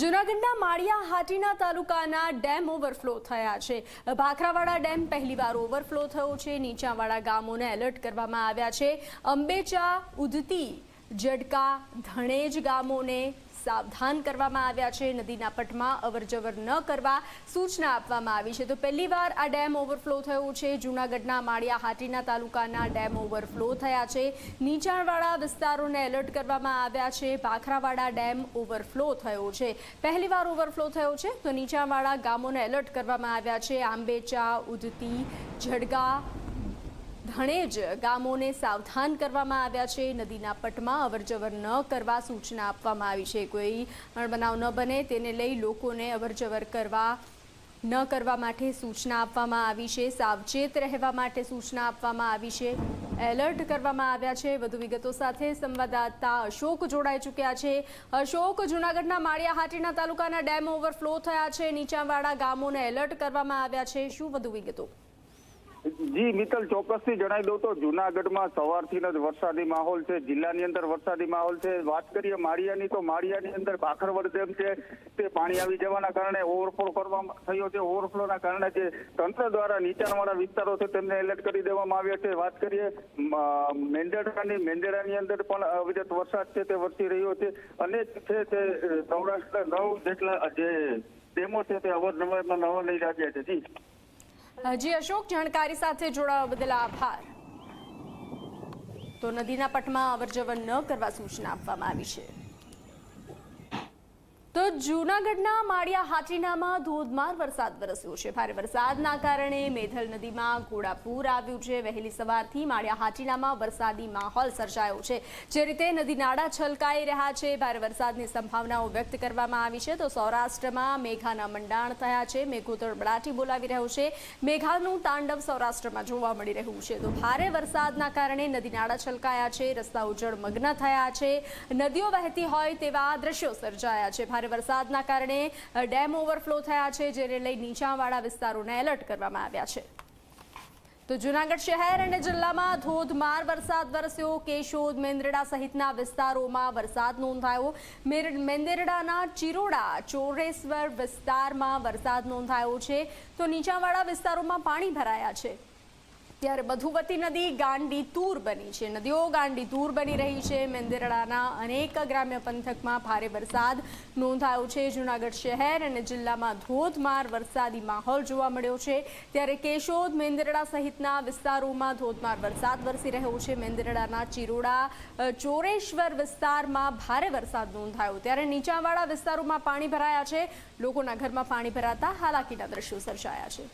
જૂનાગઢના માળિયા હાટીના તાલુકાના dam overflow થયા છે. ભાખરાવાડા ડેમ પહેલીવાર ઓવરફ્લો થયો છે. નીચાવાળા ગામોને એલર્ટ કરવામાં આવ્યા છે. અંબેચા, ઉધતી, જડકા, ધણેજ ગામોને સાવધાન કરવામાં આવ્યા છે. નદીના પટમાં અવરજવર ન કરવા સૂચના આપવામાં આવી છે. તો પહેલીવાર આ ડેમ ઓવરફ્લો થયો છે. જૂનાગઢના માળિયા હાટીના તાલુકાના ડેમ ઓવરફ્લો થયા છે. નીચાણવાળા વિસ્તારોને એલર્ટ કરવામાં આવ્યા છે. ભાખરાવાડા ડેમ ઓવરફ્લો થયો છે. પહેલીવાર ઓવરફ્લો થયો છે. તો નીચાણવાળા ગામોને એલર્ટ કરવામાં આવ્યા છે. આંબેચા ઉદતી ઝડગા ધણેજ ગામોને સાવધાન કરવામાં આવ્યા છે. નદીના પટમાં અવરજવર ન કરવા સૂચના આપવામાં આવી છે. કોઈ બનાવ ન બને તેને લઈ લોકોને અવરજવર કરવા, ન કરવા માટે સૂચના આપવામાં આવી છે. સાવચેત રહેવા માટે સૂચના આપવામાં આવી છે. એલર્ટ કરવામાં આવ્યા છે. વધુ વિગતો સાથે સંવાદદાતા અશોક જોડાઈ ચૂક્યા છે. અશોક, જૂનાગઢના માળિયા હાટીના તાલુકાના ડેમ ઓવરફ્લો થયા છે. નીચાણવાળા ગામોને એલર્ટ કરવામાં આવ્યા છે. શું વધુ વિગતો? જી મિત્તલ ચોક્કસથી જણાવી દઉં તો જુનાગઢમાં સવારથી જ વરસાદી માહોલ છે જિલ્લાની અંદર વરસાદી માહોલ છે. વાત કરીએ માળિયાની તો માળિયાની અંદર ભાખરવડ ડેમ છે તે પાણી આવી જવાના કારણે ઓવરફ્લો કરવામાં થયો છે. ઓવરફ્લોના કારણે જે તંત્ર દ્વારા નીચાણવાળા વિસ્તારો છે તેમને એલર્ટ કરી દેવામાં આવ્યા છે. વાત કરીએ મ, મેંદેડાની મેંદેડાની અંદર પણ અવિરત વરસાદ છે તે વરસી રહ્યો છે. અને છે તે સૌરાષ્ટ્ર નવ જેટલા જે ડેમો છે તે અવરનવરમાં નવા લઈ રહ્યા છે. જી. જી અશોક, જાણકારી સાથે જોડાવા બદલ આભાર. તો નદીના પટમાં અવરજવર ન કરવા સૂચના આપવામાં આવી છે. તો જૂનાગઢના માળિયા હાટીનામાં ધોધમાર વરસાદ વરસ્યો છે. ભારે વરસાદના કારણે મેધલ નદીમાં ઘોડાપૂર આવ્યું છે. વહેલી સવારથી માળિયા હાટીનામાં વરસાદી માહોલ સર્જાયો છે. જે રીતે નદી નાળા છલકાઈ રહ્યા છે. ભારે વરસાદની સંભાવનાઓ વ્યક્ત કરવામાં આવી છે. તો સૌરાષ્ટ્રમાં મેઘાના મંડાણ થયા છે. મેઘો તળબડાટી બોલાવી રહ્યો છે. મેઘાનું તાંડવ સૌરાષ્ટ્રમાં જોવા મળી રહ્યું છે. તો ભારે વરસાદના કારણે નદી નાળા છલકાયા છે. રસ્તાઓ જળમગ્ન થયા છે. નદીઓ વહેતી હોય તેવા દ્રશ્યો સર્જાયા છે. ભારે વરસાદના કારણે ડેમ ઓવરફ્લો થયા છે જેને લઈ નીચાણવાળા વિસ્તારોને એલર્ટ કરવામાં આવ્યા છે. તો જૂનાગઢ શહેર અને જિલ્લામાં ધોધમાર વરસાદ વરસ્યો. કેશોદ, મેંદરડા સહિતના વિસ્તારોમાં વરસાદ નોંધાયો. મેંદરડાના ચિરોડા, ચોરેશ્વર વિસ્તારમાં વરસાદ નોંધાયો છે. તો નીચાણવાળા વિસ્તારોમાં પાણી ભરાયા છે. ત્યારે મધુવતી નદી ગાંડી તૂર બની છે. નદીઓ ગાંડી તૂર બની રહી છે. મેંદરડાના અનેક ગ્રામ્ય પંથકમાં ભારે વરસાદ નોંધાયો છે. જૂનાગઢ શહેર અને જિલ્લામાં ધોધમાર વરસાદી માહોલ જોવા મળ્યો છે. ત્યારે કેશોદ, મેંદરડા સહિતના વિસ્તારોમાં ધોધમાર વરસાદ વરસી રહ્યો છે. મેંદરડાના ચિરોડા ચોરેશ્વર વિસ્તારમાં ભારે વરસાદ નોંધાયો. ત્યારે નીચાણવાળા વિસ્તારોમાં પાણી ભરાયા છે. લોકોના ઘરમાં પાણી ભરાતા હાલાકીના દ્રશ્યો સર્જાયા છે.